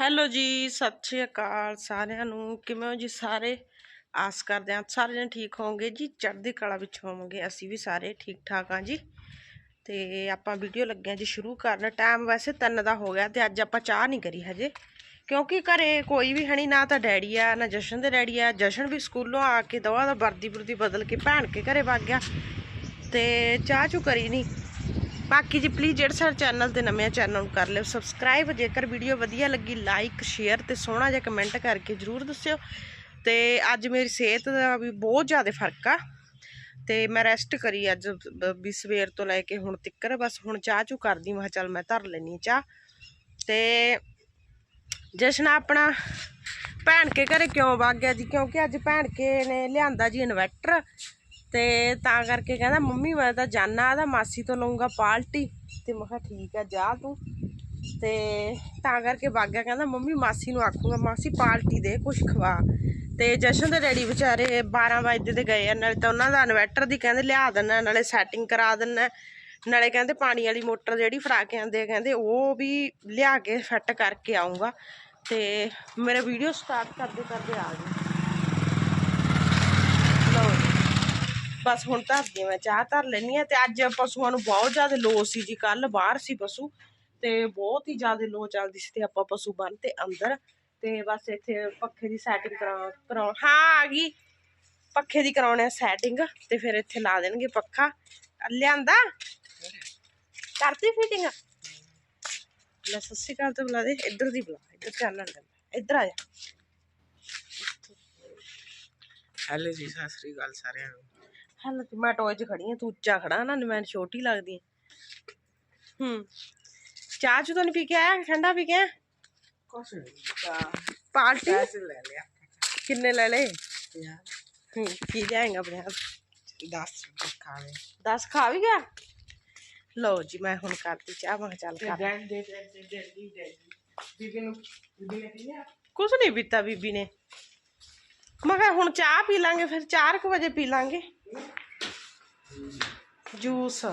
Hello ਜੀ, ਸਤਿ ਸ਼੍ਰੀ ਅਕਾਲ ਸਾਰਿਆਂ ਨੂੰ। ਕਿਵੇਂ ਹੋ ਜੀ ਸਾਰੇ? ਆਸ ਕਰਦੇ ਹਾਂ ਸਾਰੇ ਜਣੇ ਠੀਕ ਹੋਵੋਗੇ ਜੀ। ਚੜ੍ਹਦੀ ਕਲਾ ਵਿੱਚ ਹੋਵੋਗੇ, ਅਸੀਂ ਵੀ ਸਾਰੇ ਠੀਕ ਠਾਕ ਹਾਂ ਜੀ। ਤੇ ਆਪਾਂ ਵੀਡੀਓ ਲੱਗਿਆ ਜੀ ਸ਼ੁਰੂ ਕਰਨ। ਟਾਈਮ ਵੈਸੇ ਤਿੰਨ ਦਾ ਹੋ ਗਿਆ ਤੇ ਅੱਜ ਆਪਾਂ ਚਾਹ ਨਹੀਂ ਕਰੀ ਹਜੇ। ਕਿਉਂਕਿ ਘਰੇ ਕੋਈ ਵੀ ਹਣੀ ਨਾ ਤਾਂ ਡੈਡੀ ਆ, ਨਾ ਜਸ਼ਨ ਦੇ ਡੈਡੀ ਆ। ਜਸ਼ਨ ਵੀ ਸਕੂਲੋਂ ਆ ਕੇ ਦਵਾ ਦਾ ਵਰਦੀ ਵਰਦੀ ਬਦਲ ਕੇ ਭੈਣ ਕੇ ਘਰੇ ਵਗ ਗਿਆ। ਤੇ ਚਾਹ ਚੂ ਕਰੀ ਨਹੀਂ ਬਾਕੀ ਜੀ ਪਲੀਜ਼ ਜਿਹੜੇ ਸਾਡੇ ਚੈਨਲ ਤੇ ਨਵੇਂ ਚੈਨਲ ਨੂੰ ਕਰ ਲਿਓ ਸਬਸਕ੍ਰਾਈਬ ਜੇਕਰ ਵੀਡੀਓ ਵਧੀਆ ਲੱਗੀ ਲਾਈਕ ਸ਼ੇਅਰ ਤੇ ਸੋਹਣਾ ਜਿਹਾ ਕਮੈਂਟ ਕਰਕੇ ਜਰੂਰ ਦੱਸਿਓ। ਤੇ ਅੱਜ ਮੇਰੀ ਸਿਹਤ ਦਾ ਵੀ ਬਹੁਤ ਜ਼ਿਆਦਾ ਫ਼ਰਕ ਆ। ਤੇ ਮੈਂ ਰੈਸਟ ਕਰੀ ਅੱਜ, ਵੀ ਸਵੇਰ ਤੋਂ ਲੈ ਕੇ ਹੁਣ ਤੱਕਰ, ਬਸ ਹੁਣ ਚਾਹ ਚੂ ਕਰਦੀ, ਮੈਂ ਚੱਲ ਮੈਂ ਧਰ ਲੈਣੀ ਚਾਹ। ਤੇ ਜਸ਼ਨ ਆਪਣਾ ਭੈਣ ਕੇ ਘਰੇ ਕਿਉਂ ਵਗ ਗਿਆ ਜੀ? ਕਿਉਂਕਿ ਅੱਜ ਭੈਣ ਕੇ ਨੇ ਲਿਆਂਦਾ ਜੀ ਇਨਵੈਟਰ ਤੇ ਤਾਂ ਕਰਕੇ ਕਹਿੰਦਾ, ਮੰਮੀ, ਮੈਂ ਤਾਂ ਜਾਣਾ ਆਦਾ ਮਾਸੀ ਤੋਂ ਲਊਂਗਾ ਪਾਰਟੀ ਤੇ ਮੈਂ ਕਿਹਾ, ਠੀਕ ਆ, ਜਾ ਤੂੰ। ਤੇ ਤਾਂ ਕਰਕੇ ਵਗ ਕਹਿੰਦਾ, ਮੰਮੀ, ਮਾਸੀ ਨੂੰ ਆਖੂਗਾ, ਮਾਸੀ ਪਾਰਟੀ ਦੇ, ਕੁਛ ਖਵਾ। ਤੇ ਜਸ਼ਨ ਦੇ ਡੈਡੀ ਵਿਚਾਰੇ 12 ਵਜੇ ਦੇ ਗਏ ਆ, ਨਾਲੇ ਤਾਂ ਉਹਨਾਂ ਦਾ ਇਨਵੈਟਰ ਦੀ ਕਹਿੰਦੇ, ਲਿਆ ਦੇਣਾ ਨਾਲੇ ਸੈਟਿੰਗ ਕਰਾ ਦੇਣਾ ਨਾਲੇ ਕਹਿੰਦੇ, ਪਾਣੀ ਵਾਲੀ ਮੋਟਰ ਜਿਹੜੀ ਫੜਾ ਕੇ ਆਂਦੇ ਆ, ਕਹਿੰਦੇ, ਉਹ ਵੀ ਲਿਆ ਕੇ ਫਿੱਟ ਕਰਕੇ ਆਉਂਗਾ ਤੇ ਮੇਰਾ ਵੀਡੀਓ ਸਟਾਰਟ ਕਰਦੇ ਕਰਦੇ ਆ ਗਏ ਲਓ ਜੀ। ਬਸ ਹੁਣ ਧਰਦੀ ਮੈਂ ਚਾਹ ਧਰ ਲੈਣੀ ਆ ਤੇ ਅੱਜ ਪਸ਼ੂਆਂ ਨੂੰ ਬਹੁਤ ਜ਼ਿਆਦਾ ਲੋ ਸੀ ਜੀ ਕੱਲ ਬਾਹਰ ਸੀ ਪਸ਼ੂ ਤੇ ਬਹੁਤ ਹੀ ਜ਼ਿਆਦਾ ਲੋ ਚੱਲਦੀ ਸੀ ਤੇ ਆਪਾਂ ਪਸ਼ੂ ਬੰਨ ਤੇ ਅੰਦਰ ਤੇ ਬਸ ਇੱਥੇ ਪੱਖੇ ਦੀ ਸੈਟਿੰਗ ਕਰਾ ਕਰਾਉ ਹਾਂ ਆ ਗਈ। ਪੱਖੇ ਦੀ ਕਰਾਉਣੇ ਆ ਸੈਟਿੰਗ ਤੇ ਫਿਰ ਇੱਥੇ ਲਾ ਦੇਣਗੇ ਪੱਖਾ। ਲਿਆਂਦਾ? ਕਰਤੀ ਫਿਟਿੰਗ ਲੈ ਸਤਿ ਸ਼੍ਰੀ ਅਕਾਲ ਬੁਲਾ ਦੇ, ਇੱਧਰ ਦੀ ਬੁਲਾ, ਇੱਧਰ ਚੱਲਣ ਲੱਗਾ ਇੱਧਰ ਆ ਜਾ। ਹੈਲੋ ਜੀ, ਸਤਿ ਸ੍ਰੀ ਅਕਾਲ ਸਾਰਿਆਂ ਨੂੰ। ਹਲ ਮੈਂ ਟੋਏ 'ਚ ਖੜੀ ਆ ਤੂੰ ਉੱਚਾ ਖੜਾ ਨਾ ਮੈਂ ਛੋਟੀ ਲੱਗਦੀ ਆ। ਹੂੰ। ਚਾਹ ਚੂ ਤਾਂ ਨਹੀਂ ਪੀ ਕੇ ਆਇਆ ਠੰਡਾ ਪੀ ਕੇ ਆਇਆ? ਕੁਛ ਨਹੀਂ ਤਾਂ ਪਾਰਟੀ? ਪੈਸੇ ਲੈ ਲਿਆ। ਕਿੰਨੇ ਲੈ ਲਏ? ਯਾਰ। ਹੂੰ ਕੀ ਲਿਆਏਗਾ ਆਪਣੇ ਆਪ 10 ਰੁਪਏ ਖਾਵੇ 10 ਖਾ ਵੀ ਗਿਆ? ਲਓ ਜੀ ਮੈਂ ਹੁਣ ਕਰਤੀ ਚਾਹ ਮੈਂ ਕਿਹਾ ਚੱਲ ਤੇ ਕਰ ਡੈਡ ਦੇ ਦੇ ਦੇ ਦੇ ਦੇ ਦੇ ਬੀਬੀ ਨੂੰ ਬੀਬੀ ਜੂਸ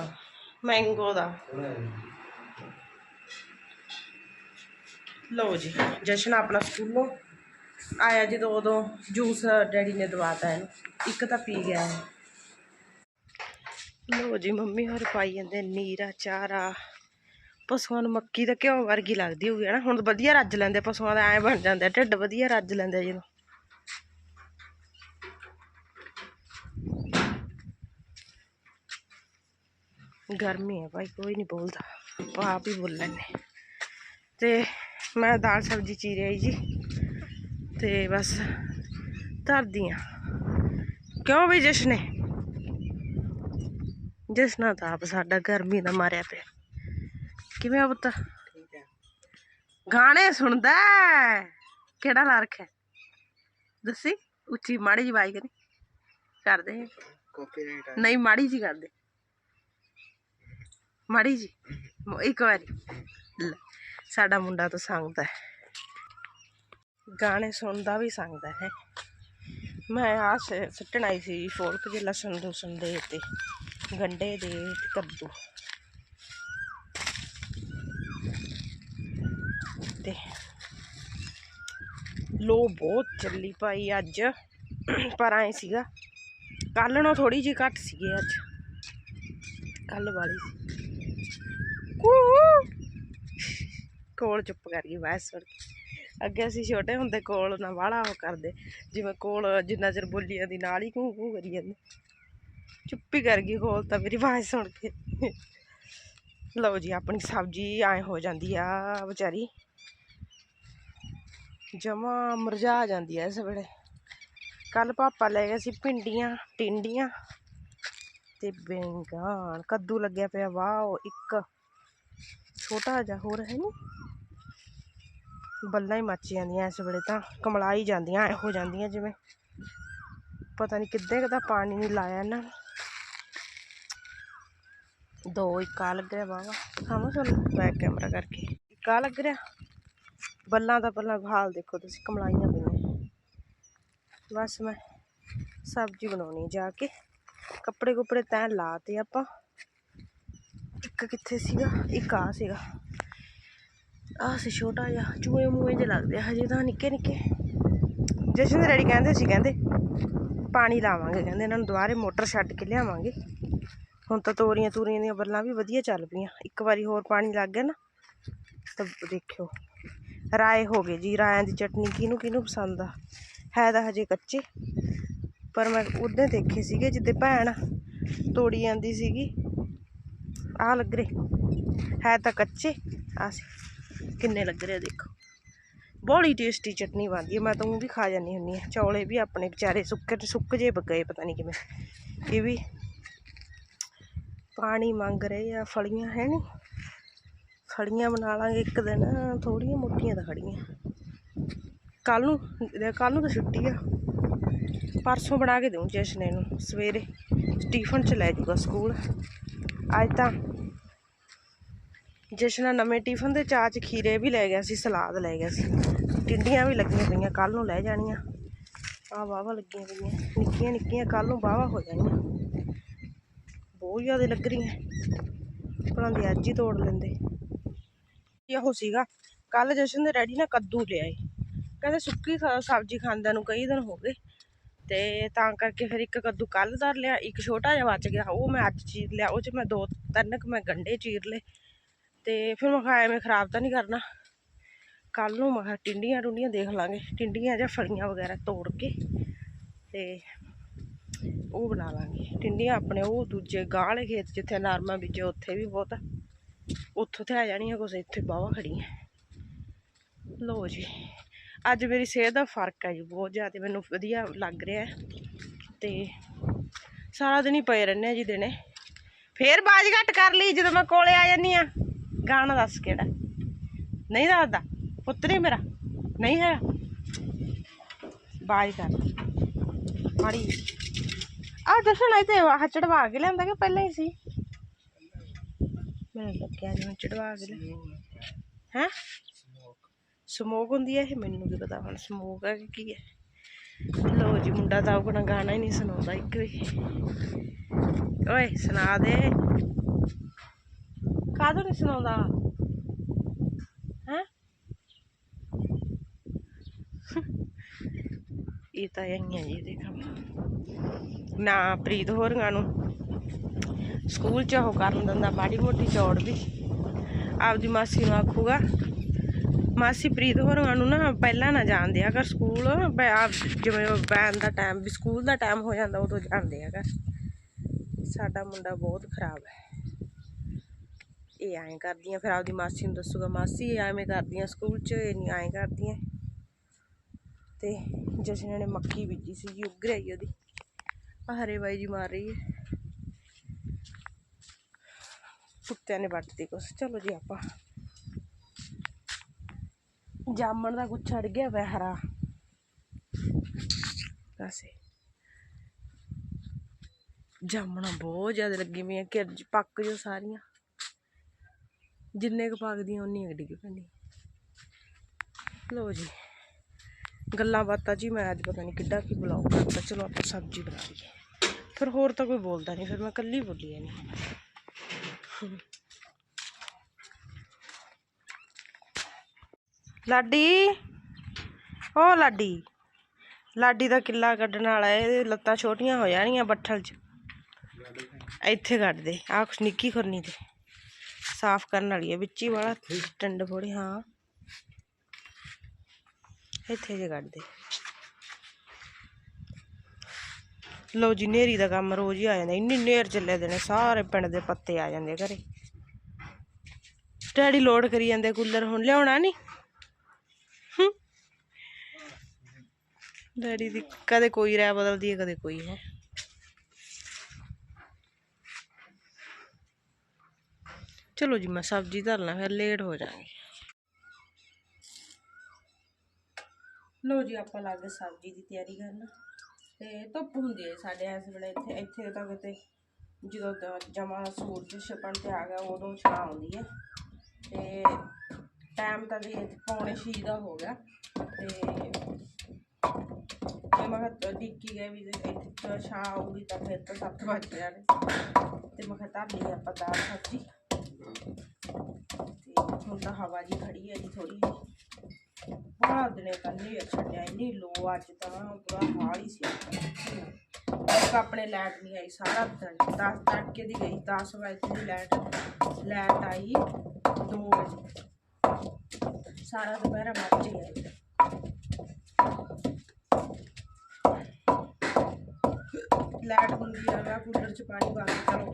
ਮੈਂਗੋ ਦਾ। ਲਓ ਜੀ, ਜਸ਼ਨ ਆਪਣਾ ਸਕੂਲੋਂ ਆਇਆ ਜਦੋਂ ਉਦੋਂ ਜੂਸ ਡੈਡੀ ਨੇ ਦਵਾਤਾ ਇਹਨੂੰ। ਇੱਕ ਤਾਂ ਪੀ ਗਿਆ ਹੈ ਲਓ ਜੀ, ਮੰਮੀ ਹੋਰ ਪਾਈ ਜਾਂਦੇ ਨੀਰਾ, ਚਾਰਾ। ਪਸ਼ੂਆਂ ਨੂੰ ਮੱਕੀ ਦਾ ਘਿਓ ਵਰਗੀ ਲੱਗਦੀ ਹੋਊਗੀ ਨਾ ਹੁਣ ਵਧੀਆ ਰੱਜ ਲੈਂਦੇ ਪਸ਼ੂਆਂ ਦਾ ਐ ਬਣ ਜਾਂਦਾ, ਢਿੱਡ ਵਧੀਆ ਰੱਜ ਲੈਂਦੇ ਜਦੋਂ। ਗਰਮੀ ਹੈ ਭਾਈ ਕੋਈ ਨਹੀਂ ਬੋਲਦਾ। ਆਪਾਂ ਆਪ ਹੀ ਬੋਲ ਲੈਂਦੇ ਤੇ ਮੈਂ ਦਾਲ ਸਬਜ਼ੀ ਚੀਰ ਆਈ ਜੀ। ਤੇ ਬਸ ਧਰਦੀ ਆ ਕਿਉਂ ਵੀ ਜਸ਼ਨੇ ਜਸ਼ਨਾ ਤਾਂ ਆਪ ਸਾਡਾ ਗਰਮੀ ਦਾ ਮਾਰਿਆ ਪਿਆ। ਕਿਵੇਂ ਆ ਪੁੱਤ? ਹੈ। ਗਾਣੇ ਸੁਣਦਾ ਹੈ? ਕਿਹੜਾ ਲਾ ਰੱਖਿਆ ਦੱਸੀ ਉੱਚੀ ਮਾੜੀ ਜੀ ਬਾਈ ਕਰੀ। ਕਰਦੇ ਕਾਪੀਰਾਈਟ ਨਹੀਂ ਮਾੜੀ ਜੀ ਕਰਦੇ। ਮਾੜੀ ਜੀ ਇੱਕ ਵਾਰੀ। ਸਾਡਾ ਮੁੰਡਾ ਤਾਂ ਸੰਗਦਾ ਗਾਣੇ ਸੁਣਦਾ ਵੀ ਸੰਗਦਾ ਹੈ। ਮੈਂ ਆ ਸੁੱਟਣ ਆਈ ਸੀ ਫੋਲਕ ਜੇ ਲਸਣ ਲੁਸਣ ਦੇ ਤੇ, ਗੰਡੇ ਦੇ ਕੱਦੂ। ਤੇ ਲੋ ਬਹੁਤ ਚੱਲੀ ਪਾਈ ਅੱਜ, ਪਰ ਆਏ ਸੀਗਾ। ਕੱਲ ਨਾਲੋਂ ਥੋੜੀ ਜਿਹੀ ਘੱਟ ਸੀਗੀ ਅੱਜ। ਕੱਲ ਵਾਲੀ ਸੀ। ਕੋਲ ਚੁੱਪ ਕਰ ਗਈ, ਬਸ ਸੁਣ ਕੇ। ਅੱਗੇ ਅਸੀਂ ਛੋਟੇ ਹੁੰਦੇ ਕੋਲ ਨਾ ਵਾਲਾ ਉਹ ਕਰਦੇ, ਜਿਵੇਂ ਕੋਲ ਜਿੰਨਾ ਚਿਰ ਬੋਲੀ ਜਾਂਦੀ ਨਾਲ ਹੀ ਕੂ ਕੂ ਕਰੀ ਜਾਂਦੇ। ਚੁੱਪੀ ਕਰ ਗਈ ਕੋਲ ਤਾਂ ਮੇਰੀ ਆਵਾਜ਼ ਸੁਣ ਕੇ। ਲਓ ਜੀ, ਆਪਣੀ ਸਬਜ਼ੀ ਐ ਹੋ ਜਾਂਦੀ ਆ, ਵਿਚਾਰੀ। ਜਮਾ ਮੁਰਝਾ ਜਾਂਦੀ ਐ ਇਸ ਵੇਲੇ। ਕੱਲ ਪਾਪਾ ਲੈ ਗਏ ਸੀ ਭਿੰਡੀਆਂ, ਟਿੰਡੀਆਂ ਤੇ ਬੈਂਗਣ। ਕੱਦੂ ਲੱਗਿਆ ਪਿਆ, ਵਾਓ, ਇੱਕ ਛੋਟਾ ਜਿਹਾ ਹੋਰ ਹੈ ਨੀ। ਬੱਲਾਂ ਹੀ ਮੱਚ ਜਾਂਦੀਆਂ ਇਸ ਵੇਲੇ ਤਾਂ ਕਮਲਾ ਹੀ ਜਾਂਦੀਆਂ ਐ ਜਾਂਦੀਆਂ ਜਿਵੇਂ। ਪਤਾ ਨਹੀਂ ਕਿੱਦਾਂ ਕਦਾ ਪਾਣੀ ਨਹੀਂ ਲਾਇਆ ਇਹਨਾਂ ਨੇ। ਦੋ ਇੱਕ ਲੱਗ ਰਿਹਾ ਵਾਵਾ ਖਾਵਾਂ ਤੁਹਾਨੂੰ ਬੈਕ ਕੈਮਰਾ ਕਰਕੇ। ਇੱਕ ਲੱਗ ਰਿਹਾ। ਬੱਲਾਂ ਦਾ ਪਹਿਲਾਂ ਹਾਲ ਦੇਖੋ ਤੁਸੀਂ, ਕਮਲਾਈਆਂ ਪਈਆਂ ਬਸ ਮੈਂ ਸਬਜ਼ੀ ਬਣਾਉਣੀ ਜਾ ਕੇ। ਕੱਪੜੇ ਕੁਪੜੇ ਤੈਂ ਲਾਤੇ ਆਪਾਂ। ਇੱਕ ਕਿੱਥੇ ਸੀਗਾ? ਇੱਕ ਆ ਸੀਗਾ। ਆਹ ਸੀ ਛੋਟਾ ਜਿਹਾ, ਚੂਹੇ ਮੂਹੇ ਜਿਹੇ ਲੱਗਦੇ ਆ, ਹਜੇ ਤਾਂ ਨਿੱਕੇ ਨਿੱਕੇ। ਜਸ਼ਨ ਦੇ ਡੈਡੀ ਕਹਿੰਦੇ ਸੀ, ਕਹਿੰਦੇ ਪਾਣੀ ਲਾਵਾਂਗੇ, ਕਹਿੰਦੇ ਇਹਨਾਂ ਨੂੰ ਦੁਬਾਰੇ ਮੋਟਰ ਛੱਡ ਕੇ ਲਿਆਵਾਂਗੇ। ਹੁਣ ਤਾਂ ਤੋਰੀਆਂ ਤੂਰੀਆਂ ਦੀਆਂ ਬੱਲਾਂ ਵੀ ਵਧੀਆ ਚੱਲ ਪਈਆਂ। ਇੱਕ ਵਾਰੀ ਹੋਰ ਪਾਣੀ ਲੱਗ ਗਿਆ ਨਾ, ਤਾਂ ਦੇਖਿਓ। ਰਾਏ ਹੋ ਗਏ ਜੀ, ਰਾਇਆਂ ਦੀ ਚਟਨੀ ਕਿਹਨੂੰ ਕਿਹਨੂੰ ਪਸੰਦ ਆ? ਹੈ ਤਾਂ ਹਜੇ ਕੱਚੇ, ਪਰ ਮੈਂ ਉਹਦੇ ਦੇਖੇ ਸੀਗੇ, ਜਿੱਦੇ ਭੈਣ ਤੋੜੀ ਜਾਂਦੀ ਸੀਗੀ। ਆਹ ਲੱਗ ਰਹੇ। ਹੈ ਤਾਂ ਕੱਚੇ। ਆ ਕਿੰਨੇ ਲੱਗ ਰਹੇ ਆ ਦੇਖੋ। ਬੜੀ ਟੇਸਟੀ ਚਟਨੀ ਬਣਦੀ ਹੈ ਮੈਂ ਤਾਂ ਉਹ ਵੀ ਖਾ ਜਾਂਦੀ ਹੁੰਦੀ ਆ। ਚੌਲੇ ਵੀ ਆਪਣੇ ਵਿਚਾਰੇ ਸੁੱਕੇ ਤੇ ਸੁੱਕ ਜੇ ਗਏ ਪਤਾ ਨਹੀਂ ਕਿਵੇਂ। ਇਹ ਵੀ ਪਾਣੀ ਮੰਗ ਰਹੇ ਆ। ਫਲੀਆਂ ਹੈ ਨਹੀਂ ਫਲੀਆਂ ਬਣਾ ਲਾਂਗੇ ਇੱਕ ਦਿਨ। ਥੋੜੀਆਂ ਮੋਟੀਆਂ ਤਾਂ ਖੜੀਆਂ। ਕੱਲ ਨੂੰ ਕੱਲ ਨੂੰ ਤਾਂ ਛੁੱਟੀ ਆ। ਪਰਸੋਂ ਬਣਾ ਕੇ ਦਊਂ ਜਸ਼ਨ ਨੂੰ ਸਵੇਰੇ। ਸਟੀਫਨ ਚ ਲੈ ਜੂਗਾ ਸਕੂਲ। ਅੱਜ ਤਾਂ ਜਸ਼ਨ ਨਵੇਂ ਟਿਫਨ ਦੇ ਚਾਅ 'ਚ ਖੀਰੇ ਵੀ ਲੈ ਗਿਆ ਸੀ, ਸਲਾਦ ਲੈ ਗਿਆ ਸੀ। ਟਿੰਡੀਆਂ ਵੀ ਲੱਗੀਆਂ ਪਈਆਂ ਕੱਲ ਨੂੰ ਲੈ ਜਾਣੀਆਂ। ਆ ਵਾਵਾ ਲੱਗੀਆਂ ਪਈਆਂ, ਨਿੱਕੀਆਂ ਨਿੱਕੀਆਂ ਕੱਲ ਨੂੰ ਵਾਵਾ ਹੋ ਜਾਣੀਆਂ। ਬਹੁਤ ਜ਼ਿਆਦਾ ਲੱਗ ਰਹੀਆਂ। ਭਲਾਂ ਦੀ ਅੱਜ ਹੀ ਤੋੜ ਲੈਂਦੇ। ਇਹ ਸੀਗਾ ਕੱਲ ਜਸ਼ਨ ਦੇ ਡੈਡੀ ਨਾ ਕੱਦੂ ਲਿਆਏ। ਕਹਿੰਦੇ ਸੁੱਕੀ ਸਬਜ਼ੀ ਖਾਂਦਿਆਂ ਨੂੰ ਕਈ ਦਿਨ ਹੋ ਗਏ। ਤੇ ਤਾਂ ਕਰਕੇ ਫਿਰ ਇੱਕ ਕੱਦੂ ਕੱਲ ਧਰ ਲਿਆ, ਇੱਕ ਛੋਟਾ ਜਿਹਾ ਬਚ ਗਿਆ, ਉਹ ਮੈਂ ਅੱਜ ਚੀਰ ਲਿਆ, ਉਹ 'ਚ ਮੈਂ ਦੋ ਤਿੰਨ ਕੁ ਮੈਂ ਗੰਡੇ ਚੀਰ ਲਏ ਤੇ ਫਿਰ ਮੈਂ ਕਿਹਾ ਐਵੇਂ ਖਰਾਬ ਤਾਂ ਨਹੀਂ ਕਰਨਾ। ਕੱਲ ਨੂੰ ਮੈਂ ਟਿੰਡੀਆਂ ਟੁੰਡੀਆਂ ਦੇਖ ਲਾਂਗੇ, ਟਿੰਡੀਆਂ ਜਾਂ ਫਲੀਆਂ ਵਗੈਰਾ ਤੋੜ ਕੇ ਤੇ ਉਹ ਬਣਾ ਲਾਂਗੇ। ਟਿੰਡੀਆਂ ਆਪਣੇ ਉਹ ਦੂਜੇ ਗਾਂਹ ਵਾਲੇ ਖੇਤ ਜਿੱਥੇ ਨਰਮਾ ਬੀਜੇ, ਉੱਥੇ ਵੀ ਬਹੁਤ ਉੱਥੋਂ ਤੇ ਆ ਜਾਣੀਆਂ ਕੁਛ, ਇੱਥੇ ਬਾਵਾ ਖੜੀਆਂ ਲੋ ਜੀ। ਅੱਜ ਮੇਰੀ ਸਿਹਤ ਦਾ ਫ਼ਰਕ ਹੈ ਜੀ ਬਹੁਤ ਜ਼ਿਆਦਾ ਮੈਨੂੰ ਵਧੀਆ ਲੱਗ ਰਿਹਾ ਤੇ ਸਾਰਾ ਦਿਨ ਹੀ ਪਏ ਰਹਿੰਦੇ ਆ ਜੀ ਦਿਨੇ। ਫੇਰ ਬਾਜ ਘੱਟ ਕਰ ਲਈ ਜਦੋਂ ਮੈਂ ਕੋਲੇ ਆ ਜਾਂਦੀ ਆ ਗਾਣਾ ਦੱਸ ਕਿਹੜਾ? ਨਹੀਂ ਦੱਸਦਾ। ਪੁੱਤਰੀ ਮੇਰਾ। ਨਹੀਂ ਹੈ। ਬਾਜ ਕਰ। ਮਾੜੀ ਆ ਦੱਸਣ ਤੇ ਆਹ ਚੜਵਾ ਕੇ ਲਿਆਂਦਾ ਕਿ ਪਹਿਲਾਂ ਹੀ ਸੀ? ਮੈਨੂੰ ਲੱਗਿਆ ਜਿਵੇਂ ਚੜਵਾ ਕੇ ਲੈ ਹੈ? ਸਮੋਕ ਹੁੰਦੀ ਹੈ ਇਹ, ਮੈਨੂੰ ਕੀ ਪਤਾ ਹੁਣ ਸਮੋਕ ਹੈ ਕੀ ਹੈ ਲੋ ਜੀ, ਮੁੰਡਾ ਤਾਂ ਆਪਣਾ ਗਾਣਾ ਹੀ ਨਹੀਂ ਸੁਣਾਉਂਦਾ ਇੱਕ ਵੀ। ਓਏ, ਸੁਣਾ ਦੇ। ਕਾਹਦੋਂ ਨਹੀਂ ਸੁਣਾਉਂਦਾ? ਹੈ? ਇਹ ਤਾਂ ਆਈਆਂ ਜੀ, ਇਹਦੇ ਕੰਮ। ਨਾ, ਪ੍ਰੀਤ ਹੋਰੀਆਂ ਨੂੰ ਸਕੂਲ ਚ ਉਹ ਕਰਨ ਦਿੰਦਾ, ਮਾੜੀ ਮੋਟੀ ਚੌੜ ਵੀ। ਆਪਦੀ ਮਾਸੀ ਨੂੰ ਆਖੂਗਾ ਮਾਸੀ ਪ੍ਰੀਤ ਹੋਰਾਂ ਨੂੰ ਨਾ ਪਹਿਲਾਂ ਨਾ ਜਾਣਦੇ ਆ ਕਰ ਸਕੂਲ ਜਿਵੇਂ ਵੈਨ ਦਾ ਟਾਈਮ ਵੀ ਸਕੂਲ ਦਾ ਟਾਈਮ ਹੋ ਜਾਂਦਾ ਉਦੋਂ ਜਾਂਦੇ ਆ ਕਰ ਸਾਡਾ ਮੁੰਡਾ ਬਹੁਤ ਖਰਾਬ ਹੈ। ਇਹ ਐਂ ਕਰਦੀਆਂ, ਫਿਰ ਆਪਦੀ ਮਾਸੀ ਨੂੰ ਦੱਸੂਗਾ, ਮਾਸੀ ਐਵੇਂ ਕਰਦੀਆਂ ਸਕੂਲ 'ਚ, ਇਹ ਨਹੀਂ ਐਂ ਕਰਦੀਆਂ। ਤੇ ਜਸ਼ਨ ਨੇ ਮੱਕੀ ਬੀਜੀ ਸੀਗੀ ਉੱਗ ਰਹੀ ਉਹਦੀ। ਆਹ ਹਰੇ ਬਾਈ ਜੀ ਮਾਰ ਰਹੀ ਹੈ। ਕੁੱਤਿਆਂ ਨੇ ਵੱਟਦੀ ਕੁਛ। ਚਲੋ ਜੀ ਆਪਾਂ ਜਾਮਣ ਦਾ ਗੁੱਛਾ ਅੜ ਗਿਆ ਵੈ ਹਰਾ। ਕਾਸੇ ਜਾਮਣਾ ਬਹੁਤ ਜ਼ਿਆਦਾ ਲੱਗੀ ਪਈਆਂ, ਕਿ ਪੱਕ ਜੋ ਸਾਰੀਆਂ। ਜਿੰਨੇ ਕੁ ਪੱਕਦੀਆਂ ਉਨੀਆਂ ਡਿੱਗ ਪੈਣੀ ਲੋ ਜੀ, ਗੱਲਾਂ ਬਾਤਾਂ ਜੀ, ਮੈਂ ਅੱਜ ਪਤਾ ਨਹੀਂ ਕਿੱਡਾ ਕੀ ਬੁਲਾਉਂ ਕਰਤਾ। ਚਲੋ ਆਪਾਂ ਸਬਜ਼ੀ ਬਣਾ ਲਈਏ। ਫਿਰ ਹੋਰ ਤਾਂ ਕੋਈ ਬੋਲਦਾ ਨਹੀਂ ਫਿਰ ਮੈਂ ਇਕੱਲੀ ਬੋਲੀ ਨਹੀਂ ਲਾਡੀ? ਓ ਲਾਡੀ। ਲਾਡੀ ਦਾ ਕਿੱਲਾ ਕੱਢਣ ਵਾਲਾ ਹੈ, ਲੱਤਾਂ ਛੋਟੀਆਂ ਹੋ ਜਾਣੀਆਂ ਬੱਠਲ 'ਚ। ਇੱਥੇ ਕੱਢ ਦੇ ਆਹ ਕੁਛ ਨਿੱਕੀ ਖੁਰਨੀ ਤੇ। ਸਾਫ਼ ਕਰਨ ਵਾਲੀ ਹੈ ਵਿੱਚ ਹੀ ਵਾਲਾ ਟੰਡ ਫੋੜੀ ਹਾਂ। ਇੱਥੇ ਜੇ ਕੱਢ ਦੇ। ਲੋ ਜੀ ਨੇਰੀ ਦਾ ਕੰਮ ਰੋਜ਼ ਹੀ ਆ ਜਾਂਦਾ ਇੰਨੀ ਨੇਰ ਚੱਲੇ ਦੇ ਨੇ ਸਾਰੇ ਪਿੰਡ ਦੇ ਪੱਤੇ ਆ ਜਾਂਦੇ ਘਰੇ। ਡੈਡੀ ਲੋਡ ਕਰੀ ਜਾਂਦੇ ਕੂਲਰ ਹੁਣ ਲਿਆਉਣਾ ਨਹੀਂ? ਡੈਡੀ ਦੀ ਕਦੇ ਕੋਈ ਰਾਇ ਬਦਲਦੀ ਹੈ, ਕਦੇ ਕੋਈ ਹੈ ਚਲੋ ਜੀ, ਮੈਂ ਸਬਜ਼ੀ ਧਰ ਲਾਂ, ਫਿਰ ਲੇਟ ਹੋ ਜਾਾਂਗੇ ਲੋ ਜੀ, ਆਪਾਂ ਲੱਗ ਗਏ ਸਬਜ਼ੀ ਦੀ ਤਿਆਰੀ ਕਰਨ। ਤੇ ਧੁੱਪ ਹੁੰਦੀ ਹੈ ਸਾਡੇ, ਇਸ ਵੇਲੇ ਇੱਥੇ ਇੱਥੇ ਤਾਂ ਕਿਤੇ ਜਦੋਂ ਜਮਾ ਸੂਰਜ ਛਪਣ ਤੇ ਆ ਗਿਆ, ਉਦੋਂ ਛਾਂ ਆਉਂਦੀ ਹੈ। ਤੇ ਟਾਈਮ ਤਾਂ ਜੀ ਇੱਥੇ ਪੌਣੇ ਛੇ ਦਾ ਹੋ ਗਿਆ। ਤੇ ਤੇ ਮੈਂ ਕਿਹਾ ਡਿੱਕੀ ਗਏ ਵੀ ਇੱਥੇ ਛਾਂ ਆਊਗੀ ਤਾਂ ਫਿਰ ਤਾਂ ਸੱਤ ਵੱਜ ਜਾਣੇ। ਤੇ ਮੈਂ ਕਿਹਾ ਧਰ ਲਈ ਆਪਾਂ ਦਾਲ ਸਬਜ਼ੀ। ਤੇ ਹੁਣ ਤਾਂ ਹਵਾ ਜੀ ਖੜੀ ਹੈ ਜੀ ਥੋੜੀ ਬਾਹਰ ਦਿਨੇ ਕੱਲੀ ਛੱਡਿਆ ਇੰਨੀ ਲੋ ਅੱਜ ਤਾਂ ਬੁਰਾ ਹਾਲ ਹੀ ਸੀ। ਇੱਕ ਆਪਣੇ ਲਾਈਟ ਨਹੀਂ ਆਈ, ਸਾਰਾ ਦਿਨ 10 ਤੜਕੇ ਦੀ ਗਈ 10 ਵਜੇ ਦੀ ਲਾਈਟ ਲਾਈਟ ਆਈ 2 ਵਜੇ। ਸਾਰਾ ਦੁਪਹਿਰਾ ਮੱਚ ਗਿਆ। ਲਾਈਟ ਹੁੰਦੀ ਆ ਵਾ ਕੂਲਰ ਚ ਪਾਣੀ ਪਾ ਕੇ ਚਲੋ।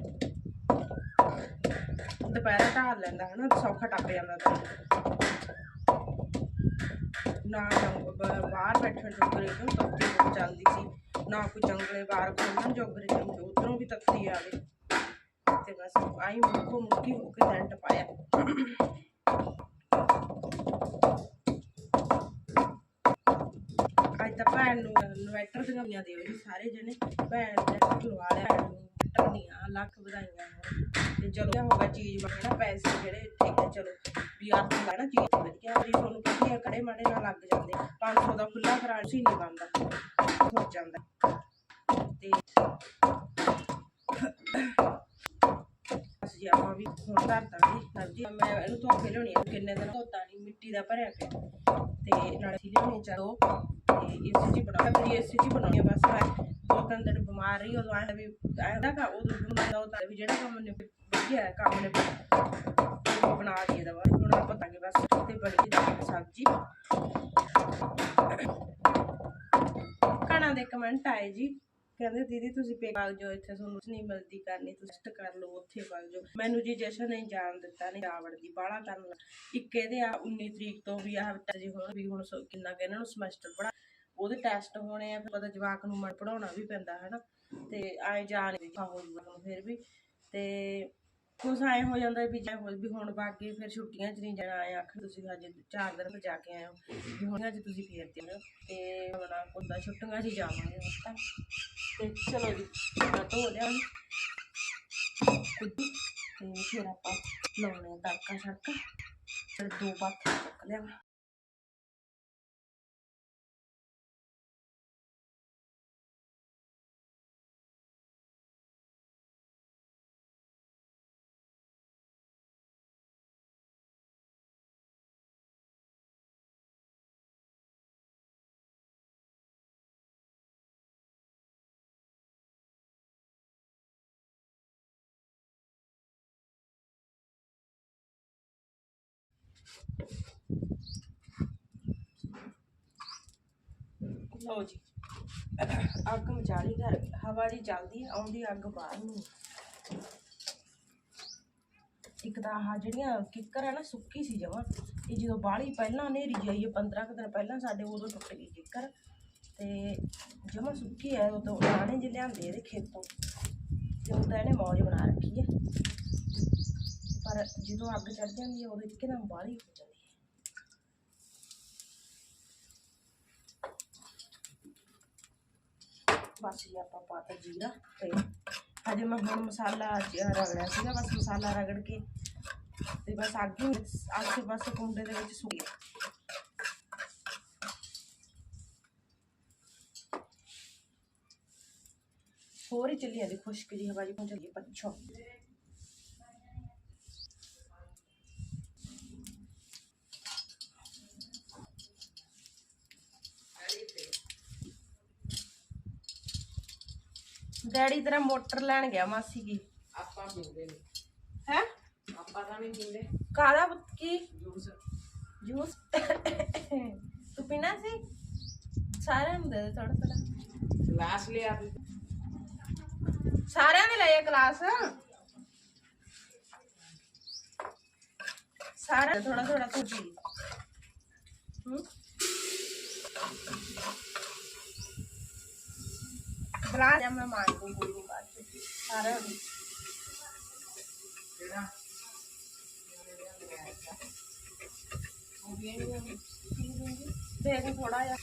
ਦੁਪਹਿਰ ਢਾਲ ਲੈਂਦਾ ਹਨਾ, ਸੌਖਾ ਟੱਪ ਜਾਂਦਾ ਤਾਂ। ਨਾ ਬਾਹਰ ਬੈਠਣ ਜੋਗਰੇ ਤੋਂ ਤੱਤੀ ਹੋ ਚੱਲਦੀ ਸੀ। ਨਾ ਕੋਈ ਜੰਗਲੇ ਬਾਹਰ ਖੋਲਣ ਜੋਗਰੇ ਤੋਂ ਉਧਰੋਂ ਵੀ ਤੱਤੀ ਆਵੇ। ਤੇ ਬਸ ਆਈ ਮੁੱਕੋ ਮੁੱਕੀ ਹੋ ਕੇ ਟੈਂਟ ਪਾਇਆ ਅੱਜ ਤਾਂ ਭੈਣ ਨੂੰ ਇਨਵੈਟਰ ਦੀਆਂ ਦਿਓ ਜੀ, ਸਾਰੇ ਜਣੇ। ਭੈਣ ਨੇ ਲਵਾ ਲਿਆ ਭੈਣ ਨੂੰ ਟੰਨੀਆਂ ਲੱਖ ਵਧਾਈਆਂ ਤੇ ਚਲੋ ਹੋਗਾ ਚੀਜ਼ ਬਣਨਾ ਪੈਸੇ ਜਿਹੜੇ ਠੀਕ ਹੈ, ਚਲੋ। ਵੀ ਆਪ ਨੂੰ, ਚੀਜ਼ ਵਧੀਆ ਵੀ ਤੁਹਾਨੂੰ ਕਿਹਾ ਕੜੇ ਮਾੜੇ ਨਾਲ ਲੱਗ ਜਾਂਦੇ। 500 ਦਾ ਖੁੱਲਾ ਕਰਾਣ ਸੀ, ਨਹੀਂ ਬਣਦਾ। ਹੋ ਜਾਂਦਾ। ਤੇ ਅਸੀਂ ਆਪਾਂ ਵੀ ਹੁਣ ਧਰਤਾ ਜੀ ਸਬਜ਼ੀ ਮੈਂ ਇਹਨੂੰ ਧੋ ਕੇ ਲਿਆਉਣੀ ਕਿੰਨੇ ਦਿਨ ਧੋਤਾ ਨਹੀਂ ਮਿੱਟੀ ਦਾ ਭਰਿਆ ਪਿਆ। ਤੇ ਨਾਲੇ ਸੀ ਲਿਆਉਣੀ ਚਲੋ ਤੇ ਇਸੇ ਜੀ ਬਣਾ ਬਣਾਉਣੀ ਆ, ਬਸ ਮੈਂ ਦੋ ਤਿੰਨ ਦਿਨ ਬਿਮਾਰ ਰਹੀ, ਉਦੋਂ ਆਇਆ ਵੀ ਆਇਆ ਕਾ ਉਦੋਂ ਬਿਮਾਰ ਉਹ ਤਾਂ ਵੀ ਜਿਹੜਾ ਕੰਮ ਨੇ, ਵਧੀਆ ਕੰਮ ਨੇ ਬਣਾ ਦਈਏ ਦਵਾ। ਹੁਣ ਆਪਾਂ ਤਾਂ ਬਸ, ਤੇ ਬੜੀ ਸਬਜ਼ੀ। ਕਣਾ ਦੇ ਕਮੈਂਟ ਆਏ ਜੀ। ਕਹਿੰਦੇ, ਦੀਦੀ, ਤੁਸੀਂ ਪੇ ਵਗ ਜਾਓ, ਇੱਥੇ ਤੁਹਾਨੂੰ ਨਹੀਂ ਮਿਲਦੀ ਕਰਨੀ, ਤੁਸੀਂ ਟੈਸਟ ਕਰ ਲਓ, ਉੱਥੇ ਵਗ ਜਾਓ। ਮੈਨੂੰ ਜੀ ਜਸ਼ਨ ਨੇ ਜਾਣ ਦਿੱਤਾ ਨਹੀਂ ਰਾਵੜ ਦੀ, ਬਾਹਲਾ ਕਰਨ ਲੱਗਾ। ਇੱਕ ਇਹਦੇ ਆ 19 ਤਰੀਕ ਤੋਂ ਵੀ ਆਹ ਜੀ ਹੁਣ, ਵੀ ਹੁਣ ਕਿੰਨਾ ਕਿ ਇਹਨਾਂ ਨੂੰ ਸਮੈਸਟਰ ਪੜਾ ਉਹਦੇ ਟੈਸਟ ਹੋਣੇ ਆ, ਫਿਰ ਪਤਾ ਜਵਾਕ ਨੂੰ ਮਨ ਪੜਾਉਣਾ ਵੀ ਪੈਂਦਾ ਹੈ ਨਾ ਤੇ ਆਏ ਜਾਣ, ਵੀ ਹੋ ਜੂਗਾ ਫਿਰ ਵੀ। ਤੇ ਕੁਛ ਐ ਹੋ ਜਾਂਦਾ ਵੀ ਜੇ ਹੋ ਵੀ ਹੁਣ ਬਾਕੀ ਫਿਰ ਛੁੱਟੀਆਂ 'ਚ ਨਹੀਂ ਜਾਣਾ, ਆਏ ਆਖਰ ਤੁਸੀਂ ਹਜੇ ਚਾਰ ਦਿਨ ਤੋਂ ਜਾ ਕੇ ਆਏ ਹੋ। ਵੀ ਹੁਣ ਅੱਜ ਤੁਸੀਂ ਫੇਰ ਤੇ ਹੋ ਤੇ ਹੁਣ ਕੁੰਦਾ ਛੁੱਟੀਆਂ 'ਚ ਹੀ ਜਾਵਾਂਗੇ ਹੁਣ ਤਾਂ। ਤੇ ਚਲੋ ਜੀ ਮੈਂ ਧੋ ਲਿਆ ਕੁੱਦੀ ਤੇ ਫਿਰ ਆਪਾਂ ਲਾਉਣੇ ਤੜਕਾ ਛੜਕਾ ਫਿਰ ਦੋ ਬਾਤ ਚੱਕ ਲਿਆ ਲਓ ਜੀ। ਅੱਗ ਮਚਾਲੀ ਘਰ। ਹਵਾ ਜੀ ਚੱਲਦੀ ਆਉਂਦੀ ਅੱਗ ਬਾਹਰ ਨੂੰ। ਇੱਕ ਤਾਂ ਆਹ ਜਿਹੜੀਆਂ ਕਿੱਕਰ ਹੈ ਨਾ, ਸੁੱਕੀ ਸੀ ਜਮਾਂ। ਇਹ ਜਦੋਂ ਬਾਹਲੀ ਪਹਿਲਾਂ ਹਨੇਰੀ ਜਾਈ 15 ਕੁ ਦਿਨ ਪਹਿਲਾਂ ਸਾਡੇ ਉਦੋਂ ਟੁੱਟ ਗਈ ਕਿੱਕਰ। ਤੇ ਜਮਾਂ ਸੁੱਕੀ ਹੈ ਉਦੋਂ ਨਾਣੇ ਜਿਹੇ ਲਿਆਂਦੇ ਇਹਦੇ ਖੇਤੋਂ। ਤੇ ਉਹਦਾ ਇਹਨੇ ਮੌਜ ਬਣਾ ਰੱਖੀ ਹੈ ਪਰ ਜਦੋਂ ਅੱਗ ਚੜ ਜਾਂਦੀ ਹੈ ਉਦੋਂ ਇੱਕਦਮ ਬਾਹਲੀ ਹੋ ਜਾਂਦੀ ਹੈ ਬਸ ਜੀ ਆਪਾਂ ਪਾਤਾ ਜੀਰਾ ਤੇ ਹਜੇ ਮੈਂ ਹੁਣ ਮਸਾਲਾ ਰਗੜਿਆ ਸੀਗਾ, ਬਸ ਮਸਾਲਾ ਰਗੜ ਕੇ ਤੇ ਬਸ ਅੱਗ ਹੀ ਅੱਗ ਬਸ ਕੁੰਡੇ ਦੇ ਵਿੱਚ ਸੁੱਕ ਗਿਆ ਹੋਰ ਹੀ ਚੱਲੀ ਜਾਂਦੀ ਖੁਸ਼ਕ ਜੀ ਹਵਾ ਜੀ ਪਹੁੰਚ ਗਈ ਪੱਛੋ। ਡੈਡੀ ਤੇਰਾ ਮੋਟਰ ਲੈਣ ਗਿਆ ਮਾਸੀ ਕੀ? ਆਪਾਂ ਪੀਂਦੇ ਨੇ। ਹੈ? ਆਪਾਂ ਤਾਂ ਨਹੀਂ ਪੀਂਦੇ। ਕਾਦਾ ਕੀ? ਜੂਸ। ਜੂਸ? ਤੂੰ ਪੀਣਾ ਸੀ? ਸਾਰਿਆਂ ਨੂੰ ਦੇ ਦੇ ਥੋੜਾ ਥੋੜਾ ਗਲਾਸ ਲਿਆ ਸਾਰਿਆਂ ਨੇ ਲਏ ਗਲਾਸ। ਸਾਰਾ ਥੋੜਾ ਥੋੜਾ ਤੂੰ ਪੀ। ਹੂੰ? ਗਲਾਸ ਜਾਂ ਮੈਂ ਮਾਰ ਦੂੰ ਕੋਈ ਬਾਅਦ ਚ ਸਾਰਿਆਂ ਜਿਹੜਾ ਉਹ ਵੀ ਇਹਨੂੰ ਪੀ ਦੂੰਗੀ ਦੇ ਥੋੜਾ ਜਿਹਾ।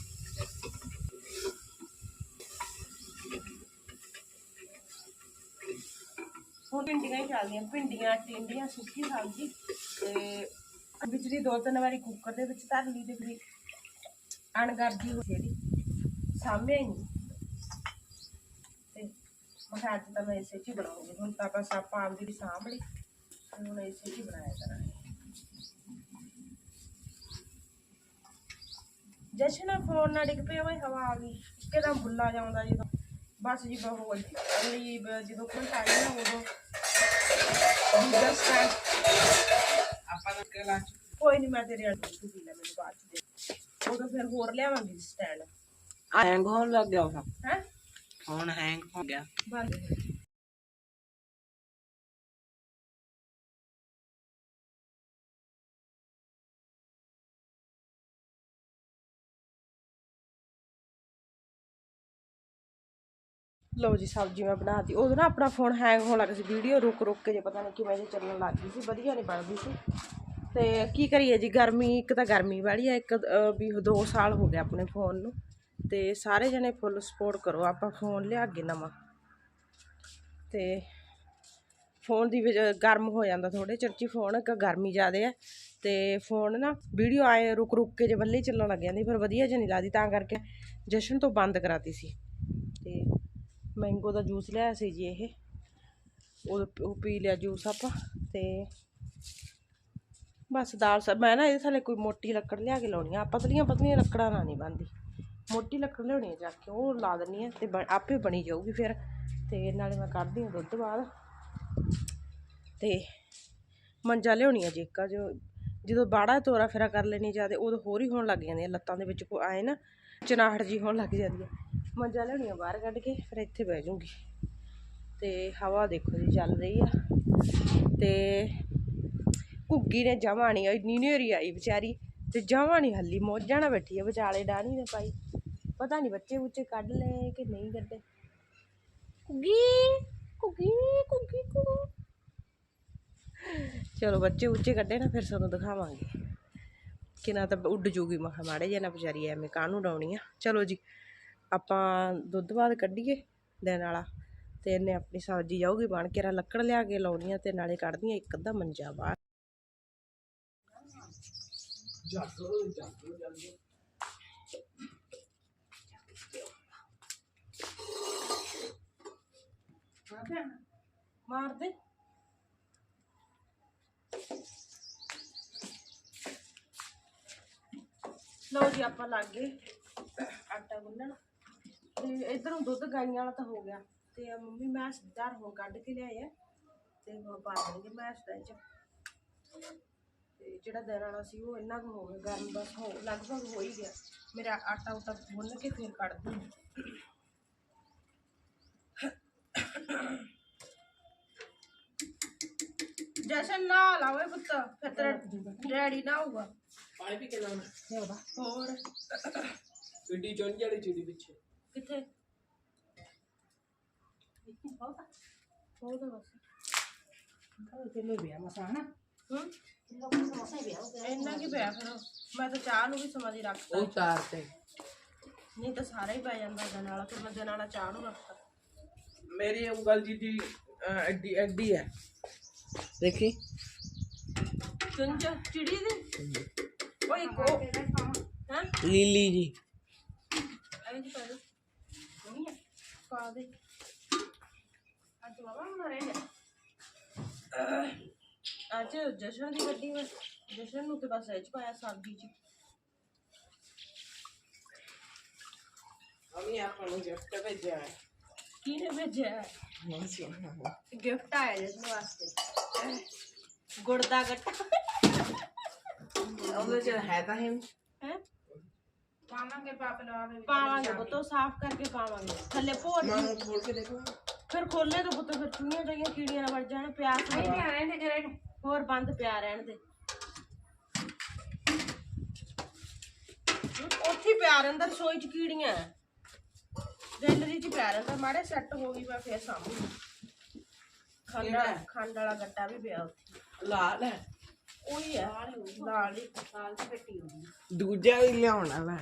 ਹੁਣ ਭਿੰਡੀਆਂ ਹੀ ਚੱਲਦੀਆਂ, ਭਿੰਡੀਆਂ, ਟਿੰਡੀਆਂ, ਸੁੱਕੀ ਸਬਜ਼ੀ ਤੇ ਵਿਚਲੀ ਦੋ ਤਿੰਨ ਵਾਰੀ ਕੁੱਕਰ ਦੇ ਵਿੱਚ ਧਰ ਲਈ ਤੇ ਫਿਰ ਅਣਗਰਜੀ ਹੋ ਜਿਹੜੀ ਸਾਹਮਣੇ ਹੀ ਨਹੀਂ। ਮੈਂ ਅੱਜ ਤਾਂ ਮੈਂ ਇਸੇ 'ਚ ਹੀ ਬਣਾਉਂਗੀ ਹੁਣ ਤਾਂ ਆਪਾਂ ਆਪਦੀ ਵੀ ਸਾਂਭ ਲਈ ਹੁਣ ਇਸੇ 'ਚ ਹੀ ਬਣਾਇਆ ਕਰਾਂਗੇ। ਜਸ਼ਨ ਫੋਨ ਨਾਲ ਡਿੱਗ ਪਿਆ ਵੇ ਹਵਾ ਆ ਗਈ ਇੱਕਦਮ ਬੁੱਲਾ ਜਾਂਦਾ ਜਦੋਂ ਬਸ ਜੀ ਬਹੁਤ ਅਗਲੀ ਜਦੋਂ ਕੋਈ ਆਈ ਨਾ ਉਦੋਂ ਦੂਜਾ ਕੋਈ ਨਹੀਂ ਮੈਂ ਤੇਰੇ ਅੱਗੇ ਤੂੰ ਪੀ ਲੈ ਮੈਨੂੰ ਬਾਅਦ ਚ ਦੇ। ਉਦੋਂ ਫਿਰ ਹੋਰ ਲਿਆਵਾਂਗੀ ਸਟੈਂਡ ਆ ਹੈਂਗ ਲੱਗ ਗਿਆ ਉਹ ਹੈ? ਫੋਨ ਹੈਂਗ ਹੋ ਗਿਆ। ਲਓ ਜੀ, ਸਬਜ਼ੀ ਮੈਂ ਬਣਾਤੀ। ਉਦੋਂ ਨਾ ਆਪਣਾ ਫੋਨ ਹੈਂਗ ਹੋਣ ਲੱਗ ਸੀ। ਵੀਡੀਓ ਰੁਕ ਰੁਕ ਕੇ ਜੇ ਪਤਾ ਨਹੀਂ ਕਿਵੇਂ ਜੇ ਚੱਲਣ ਲੱਗ ਗਈ ਸੀ। ਵਧੀਆ ਨਹੀਂ ਬਣਦੀ ਸੀ। ਤੇ ਕੀ ਕਰੀਏ ਜੀ, ਗਰਮੀ, ਇੱਕ ਤਾਂ ਗਰਮੀ ਵਾਲੀ ਆ, ਇੱਕ ਵੀ 2 ਸਾਲ ਹੋ ਗਏ ਆਪਣੇ ਫੋਨ ਨੂੰ। ਤੇ ਸਾਰੇ ਜਣੇ ਫੁੱਲ ਸਪੋਰਟ ਕਰੋ, ਆਪਾਂ ਫੋਨ ਲਿਆ ਅੱਗੇ ਨਵਾਂ। ਤੇ ਫੋਨ ਦੀ ਗਰਮ ਹੋ ਜਾਂਦਾ ਥੋੜੇ ਚਰਚੀ ਫੋਨ ਇੱਕ ਗਰਮੀ ਜ਼ਿਆਦੇ ਆ, ਤੇ ਫੋਨ ਨਾ ਵੀਡੀਓ ਆਏ ਰੁਕ ਰੁਕ ਕੇ ਜੇ ਵੱਲੇ ਚੱਲਣ ਲੱਗ ਜਾਂਦੀ ਪਰ ਵਧੀਆ ਜਿਹਾ ਨਹੀਂ ਲੱਗਦੀ, ਤਾਂ ਕਰਕੇ ਜਸ਼ਨ ਤੋਂ ਬੰਦ ਕਰਾਤੀ ਸੀ। ਤੇ ਮੈਂਗੋ ਦਾ ਜੂਸ ਲਿਆ ਸੀ ਜੀ ਇਹ, ਉਹ ਪੀ ਲਿਆ ਜੂਸ ਆਪਾਂ, ਤੇ ਬਸ ਦਾਲ ਸਬ ਮੈਂ ਨਾ ਇਹਦੇ ਥੱਲੇ ਕੋਈ ਮੋਟੀ ਲੱਕੜ ਲਿਆ ਕੇ ਲਾਉਣੀ ਆ, ਪਤਲੀਆਂ ਪਤਲੀਆਂ ਲੱਕੜਾਂ ਨਾਲ ਨਹੀਂ ਬਣਦੀ। ਮੋਟੀ ਲੱਕੜ ਲਿਆਉਣੀ ਆ ਜਾ ਕੇ, ਉਹ ਲਾ ਦਿੰਦੀ ਹਾਂ ਅਤੇ ਬ ਆਪੇ ਬਣੀ ਜਾਊਗੀ ਫਿਰ। ਅਤੇ ਨਾਲੇ ਮੈਂ ਕੱਢਦੀ ਹਾਂ ਦੁੱਧ ਬਾਅਦ। ਅਤੇ ਮੰਜਾ ਲਿਆਉਣੀ ਆ ਜੇਕਾ ਜੋ ਜਦੋਂ ਬਾੜਾ ਤੋਰਾ ਫੇਰਾ ਕਰ ਲੈਣੀ ਜ਼ਿਆਦਾ ਉਦੋਂ ਹੋਰ ਹੀ ਹੋਣ ਲੱਗ ਜਾਂਦੀਆਂ ਲੱਤਾਂ ਦੇ ਵਿੱਚ, ਕੋ ਆਏ ਨਾ, ਚਨਾਹਟ ਜੀ ਹੋਣ ਲੱਗ ਜਾਂਦੀ ਹੈ ਮੰਜਾ ਲਿਆਉਣੀ ਆ ਬਾਹਰ ਕੱਢ ਕੇ, ਫਿਰ ਇੱਥੇ ਬਹਿ ਜਾਊਂਗੀ। ਤੇ ਹਵਾ ਦੇਖੋ ਜੀ ਚੱਲ ਰਹੀ ਆ। ਤੇ ਘੁੱਗੀ ਨੇ ਜਮਾ ਨਹੀਂ ਇੰਨੀ ਨੇਰੀ ਆਈ ਵਿਚਾਰੀ। ਤੇ ਜਮਾ ਨਹੀਂ ਹੱਲੀ, ਮੋਜਾਂ ਨਾਲ ਬੈਠੀ ਆ ਵਿਚਾਲੇ, ਡਾਹਣੀ ਨੇ ਪਾਈ। ਪਤਾ ਨਹੀਂ ਬੱਚੇ ਬੁੱਚੇ ਕੱਢ ਲਏ ਕਿ ਨਹੀਂ ਕੱਢੇ। ਘੁੱਗੀ ਘੁੱਗੀ ਘੁੱਗੀ ਘੁੱਗੀ ਚਲੋ ਬੱਚੇ ਉੱਚੇ ਕੱਢੇ ਨਾ ਫਿਰ ਸਾਨੂੰ ਦਿਖਾਵਾਂਗੇ। ਕਿ ਨਾ ਤਾਂ ਉੱਡ ਜੂਗੀ ਮਖਾ ਮਾੜੇ ਜਿਹਾ ਨਾ ਵਿਚਾਰੀ ਐਵੇਂ ਕਾਹਨੂੰ ਡਾਉਣੀ ਆ। ਚਲੋ ਜੀ ਆਪਾਂ ਦੁੱਧ ਬਾਅਦ ਕੱਢੀਏ ਦਿਨ ਵਾਲਾ। ਤੇ ਇਹਨੇ ਆਪਣੀ ਸਬਜ਼ੀ ਜਾਊਗੀ ਬਣ ਕੇ ਰਾ ਲੱਕੜ ਲਿਆ ਕੇ ਲਾਉਣੀ ਆ ਤੇ ਨਾਲੇ ਕੱਢਦੀਆਂ ਇੱਕ ਅੱਧਾ ਮੰਜਾ ਬਾਹਰ ਮਾਰ ਦੇ ਲਓ ਜੀ ਆਪਾਂ ਲੱਗ ਗਏ ਆਟਾ ਗੁੰਨਣ। ਤੇ ਇਧਰੋਂ ਦੁੱਧ ਗਾਈਆਂ ਵਾਲਾ ਤਾਂ ਹੋ ਗਿਆ। ਤੇ ਮੰਮੀ ਮੈਂ ਸਿੱਧਾਰ ਹੁਣ ਕੱਢ ਕੇ ਲਿਆਏ ਆ। ਤੇ ਹੁਣ ਪਾ ਦੇਣਗੇ ਮੈਂ ਦਾ ਚ। ਤੇ ਜਿਹੜਾ ਦਿਨ ਵਾਲਾ ਸੀ ਉਹ ਇੰਨਾ ਕੁ ਹੋ ਗਿਆ ਗਰਮ ਬਸ ਹੋ ਲਗਭਗ ਹੋ ਹੀ ਗਿਆ। ਮੇਰਾ ਆਟਾ ਉਟਾ ਗੁੰਨ ਕੇ ਫਿਰ ਕੱਢ ਦੂੰ ਜਸ਼ਨ ਨਾ ਲਾਵੇ ਪੁੱਤ ਫਿਰ ਤੇਰਾ ਡੈਡੀ ਨਾ ਹੋਊਗਾ ਪਾਣੀ ਵੀ ਕਿੰਨਾ ਹੋਰ ਚਿੜੀ ਚੋਂ ਜਿਹੜੀ ਚਿੜੀ ਪਿੱਛੇ। ਕਿੱਥੇ? ਹੋ ਤਾਂ ਬਸ। ਤੈਨੂੰ ਵਿਆਹ ਮਸਾ ਨਾ ਹੂੰ? ਇੰਨਾ ਕੀ ਪਿਆ ਫਿਰ? ਮੈਂ ਤਾਂ ਚਾਹ ਨੂੰ ਵੀ ਸਮਾਂ ਦੀ ਰੱਖਤਾ। ਉਹ ਤਾਰ ਤੇ। ਨਹੀਂ ਤਾਂ ਸਾਰਾ ਹੀ ਪੈ ਜਾਂਦਾ ਦਿਨ ਵਾਲਾ ਫਿਰ ਮੈਂ ਦਿਨ ਵਾਲਾ ਚਾਹ ਨੂੰ ਰੱਖਤਾ। ਮੇਰੀ ਉਂਗਲ ਜੀ ਦੀ ਅਹ, ਐਡੀ ਐਡੀ ਹੈ। ਦੇਖੀ। ਚੁੰਝ ਚਿੜੀ ਦੀ? ਓਏ ਕੋ ਹਾਂ ਲੀਲੀ ਜੀ ਐਂ ਜੀ ਪਾ ਦੇ ਨਹੀਂ ਹੈ ਪਾ ਦੇ ਅੱਜ ਬਾਬਾ ਹੁਣ ਰਹੇ ਅੱਜ ਜਸ਼ਨ ਦੀ ਗੱਡੀ ਵਿੱਚ ਜਸ਼ਨ ਨੂੰ ਤੇ ਬਸ ਇਹ ਚ ਪਾਇਆ ਸਬਜ਼ੀ ਚ ਅਮੀ ਆਪਾਂ ਨੂੰ ਗਿਫਟ ਭੇਜਿਆ ਹੈ ਕਿਹਨੇ ਭੇਜਿਆ ਹੈ? ਨਹੀਂ ਸੀ ਗਿਫਟ ਆਇਆ ਜਸ਼ਨ ਵਾਸਤੇ ਗੁੜ ਦਾ ਗੱਟਾ ਉਹਦੇ ਚ ਹੈ ਤਾਂ ਹੈ? ਹੈ ਪਾਵਾਂਗੇ ਪਾਪ ਲਵਾਵੇ ਪਾਵਾਂਗੇ ਪੁੱਤੋ ਸਾਫ਼ ਕਰਕੇ ਪਾਵਾਂਗੇ। ਥੱਲੇ ਭੋਰ ਮਾਂ ਨੂੰ ਖੋਲ ਕੇ ਦੇਖੋ। ਫਿਰ ਖੋਲੇ ਤਾਂ ਪੁੱਤ ਫਿਰ ਚੂਹੀਆਂ ਜਾਈਆਂ ਕੀੜੀਆਂ ਨਾਲ ਵੜ ਜਾਣ ਪਿਆਸ ਨਹੀਂ ਪਿਆ ਰਹਿਣ ਦੇ ਜਰੇ ਹੋਰ ਬੰਦ ਪਿਆ ਰਹਿਣ ਦੇ। ਉੱਥੇ ਪਿਆ ਰਹਿੰਦਾ ਰਸੋਈ ਚ ਕੀੜੀਆਂ। ਗੈਲਰੀ ਚ ਪਿਆ ਰਹਿੰਦਾ। ਮਾੜੇ ਸੈੱਟ ਹੋ ਗਈ ਮੈਂ ਫੇਰ ਸਾਂਭੂ। ਖੰਡ ਵਾਲਾ ਖੰਡ ਵਾਲਾ ਗੱਟਾ ਵੀ ਪਿਆ ਉੱਥੇ। ਲਾਲ ਹੈ। ਉਹੀ ਹੈ। ਲਾਲ ਹੀ ਲਾਲ ਦੀ ਪੱਟੀ ਹੋਈ ਦੂਜਾ ਵੀ ਲਿਆਉਣਾ ਮੈਂ।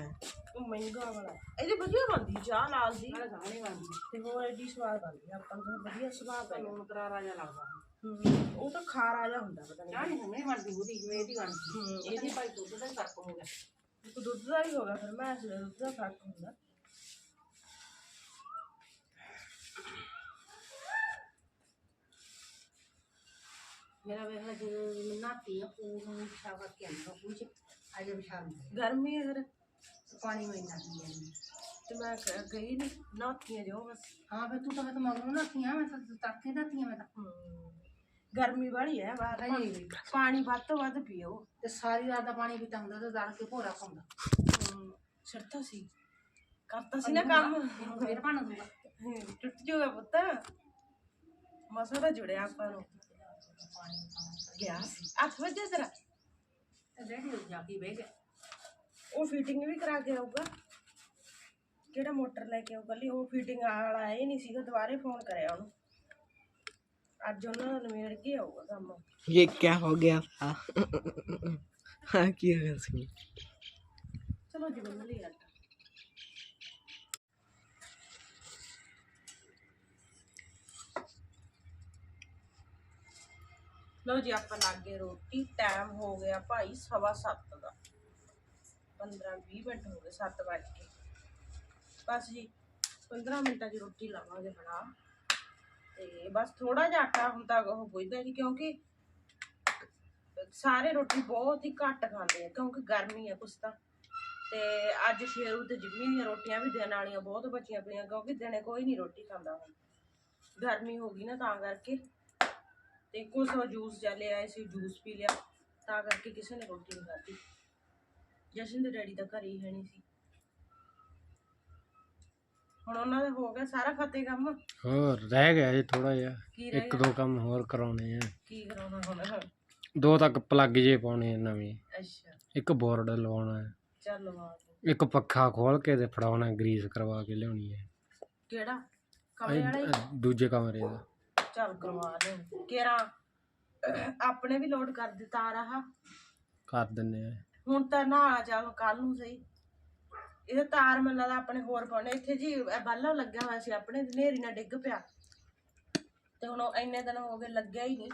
ਉਹ ਮਹਿੰਗਾ ਵਾਲਾ। ਇਹਦੇ ਵਧੀਆ ਬਣਦੀ ਚਾਹ ਲਾਲ ਦੀ। ਗਾਣੇ ਬਣਦੀ ਤੇ ਹੋਰ ਐਡੀ ਸਵਾਦ ਬਣਦੀ ਆ, ਆਪਾਂ ਨੂੰ ਤਾਂ ਵਧੀਆ ਸੁਭਾਅ ਪੈ ਲੂਣ ਕਰਾਰਾ ਜਿਹਾ ਲੱਗਦਾ। ਹੂੰ ਉਹ ਤਾਂ ਖਾਰਾ ਜਿਹਾ ਹੁੰਦਾ ਪਤਾ ਨਹੀਂ ਨਹੀਂ ਹੁਣੇ ਬਣਦੀ ਉਹਦੀ ਜਿਵੇਂ ਇਹਦੀ ਬਣਦੀ। ਹੂੰ ਇਹਦੀ ਭਾਈ ਦੁੱਧ ਦਾ ਫ਼ਰਕ ਹੋ ਗਿਆ ਇੱਕ ਦੁੱਧ ਦਾ ਹੀ ਹੋ ਗਿਆ ਫਿਰ ਮੈਂ ਇਸ ਦੁੱਧ ਦਾ ਫ਼ਰਕ ਹੁੰਦਾ। ਮੇਰਾ ਵੇਖਣਾ ਜਦੋਂ ਮੈਂ ਨਹਾਤੀ ਆ ਉਹ ਨੂੰ ਵਿਛਾ ਕਰਕੇ ਆਂਦਾ ਕੁਝ ਅਜੇ ਵਿਛਾ ਨਹੀਂ ਗਰਮੀ ਹੈ ਫਿਰ ਪਾਣੀ में ना पिया नहीं ਤੇ ਮੈਂ ਕ- ਗਈ ਨਹੀਂ ਨਾਤੀਆਂ ਜੋ ਬਸ हाँ फिर तू तो मैं तो मगरू ना थी मैं तो तड़के ना थी मैं तो ਹਮ, ਗਰਮੀ ਵਾਲੀ ਹੈ ਬਾਹਰ ਸਹੀ। ਪਾ- ਪਾਣੀ ਵੱਧ ਤੋਂ ਵੱਧ ਪੀਓ ਤੇ ਸਾਰੀ ਰਾਤ ਦਾ ਪਾਣੀ ਪੀਤਾ ਹੁੰਦਾ ਤੇ ਦੜ ਕੇ ਭੋਰਾ ਖਾਂਦਾ ਹਮ, ਛੱਡਤਾ ਸੀ ਕਰਤਾ ਸੀ ਨਾ ਕੰਮ ਇਹਨੂੰ ਫੇਰ ਭਾਣਾ ਦੂਗਾ ਹਮ, ਟੁੱਟ ਜੂਗਾ ਪੁੱਤ ਮਸਾ ਤਾਂ ਜੁੜਿਆ ਆਪਾਂ ਨੂੰ ਗਿਆ ਸੀ 8 ਵਜੇ ਤੇਰਾ ਤੇ ਰੈਡੀ ਹੋ ਜਾ ਕੇ ਬਹਿ ਗਿਆ ਉਹ ਫਿਟਿੰਗ ਵੀ ਕਰਾ ਕੇ ਆਊਗਾ ਕਿਹੜਾ ਮੋਟਰ ਲੈ ਕੇ ਆਊਗਾ ਲਈ ਉਹ ਫਿਟਿੰਗ ਵਾਲਾ ਆਇਆ ਹੀ ਨਹੀਂ ਸੀਗਾ ਦੁਬਾਰੇ ਫੋਨ ਕਰਿਆ ਉਹਨੂੰ ਅੱਜ ਉਹਨਾਂ ਦਾ ਨਿਮੇੜ ਕੇ ਆਊਗਾ ਕੰਮ ये क्या हो गया था हाँ क्या हो गया ਚਲੋ ਜੀ ਬੰਨ ਲਈ ਆਟਾ ਲਓ ਜੀ, ਆਪਾਂ ਲਾਗੇ ਰੋਟੀ ਟਾਈਮ ਹੋ ਗਿਆ ਭਾਈ ਸਵਾ ਸੱਤ ਦਾ। 15 20 ਮਿੰਟ ਹੋ ਗਏ 7 ਵੱਜ ਕੇ ਬਸ ਜੀ 15 ਮਿੰਟਾਂ 'ਚ ਰੋਟੀ ਲਾਵਾਂਗੇ ਬਣਾ। ਤੇ ਬਸ ਥੋੜਾ ਜਿਹਾ ਆਟਾ ਹੁੰਦਾ, ਉਹ ਪੁੱਜਦਾ ਜੀ ਕਿਉਂਕਿ ਸਾਰੇ ਰੋਟੀ ਬਹੁਤ ਹੀ ਘੱਟ ਖਾਂਦੇ ਆ, ਕਿਉਂਕਿ ਗਰਮੀ ਆ ਕੁਛ ਤਾਂ। ਤੇ ਅੱਜ ਸ਼ੇਰੂ ਤੇ ਜਿੰਮੀ ਦੀਆਂ ਰੋਟੀਆਂ ਵੀ ਦੇਣ ਵਾਲੀਆਂ, ਬਹੁਤ ਬਚੀਆਂ ਪਈਆਂ, ਕਿਉਂਕਿ ਦਿਨੇ ਕੋਈ ਨਹੀਂ ਰੋਟੀ ਖਾਂਦਾ ਹੁਣ। ਗਰਮੀ ਹੋ ਗਈ ਨਾ ਤਾਂ ਕਰਕੇ। ਤੇ ਕੁਛ ਉਹ ਜੂਸ ਜਿਹਾ ਲੈ ਆਏ ਸੀ ਜੂਸ ਪੀ ਲਿਆ ਤਾਂ ਕਰਕੇ ਕਿਸੇ ਨੇ ਰੋਟੀ ਨਹੀਂ ਖਾਧੀ। ਜਸ਼ਨ ਦੇ ਡੈਡੀ ਤਾਂ ਘਰੇ ਹੀ ਹੈ ਨਹੀਂ ਸੀ। ਹੁਣ ਉਹਨਾਂ ਦਾ ਹੋ ਗਿਆ ਸਾਰਾ ਫਤਿਹ ਕੰਮ? ਹੋਰ ਰਹਿ ਗਿਆ ਜੀ ਥੋੜਾ ਜਿਹਾ। ਕੀ ਰਹਿ ਇੱਕ ਗਿਆ? ਦੋ ਕੰਮ ਹੋਰ ਕਰਾਉਣੇ ਆ। ਕੀ ਕਰਾਉਣਾ ਹੁਣ? ਦੋ ਤੱਕ ਪਲੱਗ ਜੇ ਪਾਉਣੇ ਆ ਨਵੇਂ। ਅੱਛਾ। ਇੱਕ ਬੋਰਡ ਲਵਾਉਣਾ ਹੈ। ਚੱਲ ਦੇ। ਇੱਕ ਪੱਖਾ ਖੋਲ ਕੇ ਤੇ ਫੜਾਉਣਾ ਗਰੀਸ ਕਰਵਾ ਕੇ ਲਿਆਉਣੀ ਹੈ। ਕਿਹੜਾ? ਕਮਰੇ ਵਾਲਾ ਹੀ? ਦੂਜੇ ਕਮਰੇ ਦਾ। ਚੱਲ ਕਰਵਾ ਦੇ ਕੇਰਾ ਆਪਣੇ ਵੀ ਲੋਡ ਕਰ ਦਿੱਤਾ ਰਹਾ। ਕਰ ਦਿੰਨੇ ਆ। ਹੁਣ ਤਾਂ ਨਾ ਚੱਲ ਕੱਲ ਨੂੰ ਸਹੀ। ਇਹਦੇ ਤਾਰ ਮੈਨੂੰ ਲੱਗਦਾ ਆਪਣੇ ਹੋਰ ਪਾਉਣੇ। ਇੱਥੇ ਜੀ ਬਾਲਾ ਲੱਗਿਆ ਹੋਇਆ ਸੀ ਆਪਣੇ ਨੇਰੀ ਨਾਲ ਡਿੱਗ ਪਿਆ। ਤੇ ਹੁਣ ਉਹ ਇੰਨੇ ਦਿਨ ਹੋ ਗਏ ਲੱਗਿਆ ਹੀ ਨਹੀਂ।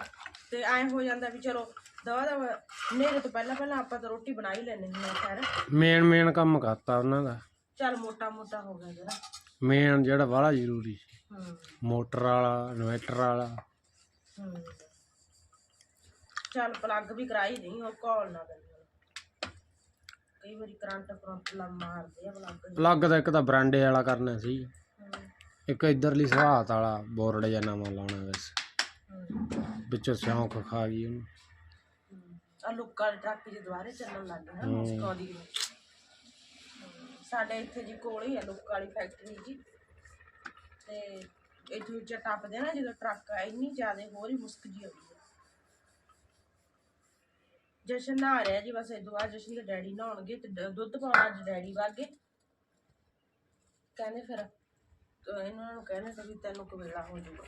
ਤੇ ਐਂ ਹੋ ਜਾਂਦਾ ਵੀ ਚਲੋ ਦਵਾ ਦਾ ਨੇਰੇ ਤੋਂ ਪਹਿਲਾਂ ਪਹਿਲਾਂ ਆਪਾਂ ਤਾਂ ਰੋਟੀ ਬਣਾ ਹੀ ਲੈਣੇ ਹੁੰਦੇ ਆ ਖੈਰ। ਮੇਨ ਮੇਨ ਕੰਮ ਕਰਤਾ ਉਹਨਾਂ ਦਾ। ਚੱਲ ਮੋਟਾ ਮੋਟਾ ਹੋ ਗਿਆ ਜਿਹੜਾ। ਮੇਨ ਜਿਹੜਾ ਬੜਾ ਜ਼ਰੂਰੀ ਸੀ। ਮੋਟਰ ਵਾਲਾ ਇਨਵਰਟਰ ਵਾਲਾ। ਚੱਲ ਪਲੱਗ ਵੀ ਕਰਾਈ ਨਹੀਂ ਉਹ ਕਾਲ ਨਾ ਕਰੀ। ਕਈ ਵਾਰੀ ਕਰੰਟ ਕਰੰਟ ਲਾ ਮਾਰਦੇ ਆ ਪਲੱਗ ਪਲੱਗ ਦਾ ਇੱਕ ਤਾਂ ਬਰਾਂਡੇ ਵਾਲਾ ਕਰਨਾ ਸੀ। ਇੱਕ ਇਧਰਲੀ ਸਹਾਤ ਵਾਲਾ ਬੋਰਡ ਜਾਂ ਨਵਾਂ ਲਾਉਣਾ ਬਸ। ਵਿੱਚੋਂ ਸਿਉਂਕ ਖਾ ਗਈ ਉਹਨੂੰ। ਆ ਲੁੱਕਾ ਵਾਲੇ ਟਰੱਕ ਜੀ ਦੁਬਾਰੇ ਚੱਲਣ ਲੱਗ ਨਾ। ਮੁਸਕਾਉਂਦੀ ਹੂੰ, ਸਾਡੇ ਇੱਥੇ ਜੀ ਕੋਲ ਹੀ ਆ ਲੁੱਕਾ ਵਾਲੀ ਫੈਕਟਰੀ ਜੀ। ਤੇ ਇੱਥੋਂ ਵਿੱਚ ਟੱਪਦੇ ਨਾ, ਜਦੋਂ ਟਰੱਕ ਆ, ਇੰਨੀ ਜ਼ਿਆਦਾ ਹੋਰ ਹੀ ਮੁਸਕ ਜੀ ਆਉਂਦੀ ਹੈ ਜਸ਼ਨ ਨਹਾ ਰਿਹਾ ਜੀ, ਬਸ ਇਦੋਂ ਬਾਅਦ ਜਸ਼ਨ ਦੇ ਡੈਡੀ ਨਹਾਉਣਗੇ ਤੇ ਦ- ਦੁੱਧ ਪਾਉਣਾ ਅੱਜ ਡੈਡੀ ਵਾਗੇ। ਕਹਿੰਦੇ ਫਿਰ, ਅਹ ਇਹਨਾਂ ਨੂੰ ਕਹਿੰਦੇ ਤਾਂ ਵੀ ਤੈਨੂੰ ਕਵੇਲਾ ਹੋ ਜਾਊਗਾ।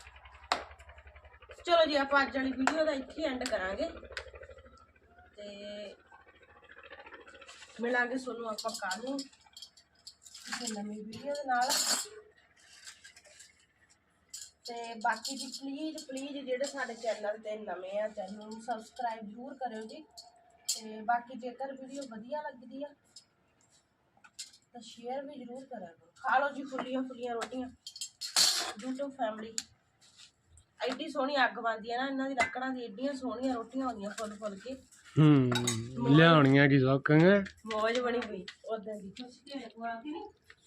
ਚਲੋ ਜੀ, ਆਪਾਂ ਅੱਜ ਵਾਲੀ ਵੀਡੀਓ ਦਾ ਇੱਥੇ ਐਂਡ ਕਰਾਂਗੇ। ਤੇ ਮਿਲਾਂਗੇ ਤੁਹਾਨੂੰ ਆਪਾਂ ਕੱਲ ਨੂੰ। ਕਿਸੇ ਨਵੀਂ ਵੀਡੀਓ ਦੇ ਨਾਲ। ਤੇ ਬਾਕੀ ਜੀ ਪਲੀਜ਼ ਪਲੀਜ਼ ਜਿਹੜੇ ਸਾਡੇ ਚੈਨਲ ਤੇ ਨਵੇਂ ਆ ਚੈਨਲ ਨੂੰ ਸਬਸਕ੍ਰਾਈਬ ਜ਼ਰੂਰ ਕਰਿਓ ਜੀ। ਤੇ ਬਾਕੀ ਜੇਕਰ ਵੀਡੀਓ ਵਧੀਆ ਲੱਗਦੀ ਆ ਤਾਂ ਸ਼ੇਅਰ ਵੀ ਜ਼ਰੂਰ ਕਰਿਆ ਕਰੋ। ਖਾ ਲਓ ਜੀ ਫੁੱਲੀਆਂ ਫੁੱਲੀਆਂ ਰੋਟੀਆਂ। YouTube ਫੈਮਿਲੀ ਐਡੀ ਸੋਹਣੀ ਅੱਗ ਬਣਦੀ ਆ ਨਾ ਇਹਨਾਂ ਦੀ ਲੱਕੜਾਂ ਦੀ ਐਡੀਆਂ ਸੋਹਣੀਆਂ ਰੋਟੀਆਂ ਹੁੰਦੀਆਂ ਫੁੱਲ ਫੁੱਲ ਕੇ। ਹੂੰ ਲਿਆਉਣੀਆਂ ਕੀ ਸੌਕਾਂਗੇ ਮੌਜ ਬਣੀ ਹੋਈ। ਉਦਾਂ ਦੀ।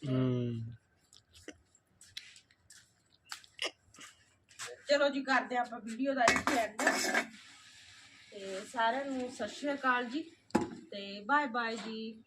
ਹੂੰ। ਚਲੋ ਜੀ ਕਰਦੇ ਹਾਂ ਆਪਾਂ ਵੀਡੀਓ ਦਾ ਇੱਥੇ ਐਂਡ ਤੇ ਸਾਰਿਆਂ ਨੂੰ ਸਤਿ ਸ਼੍ਰੀ ਅਕਾਲ ਜੀ ਤੇ ਬਾਏ ਬਾਏ ਜੀ।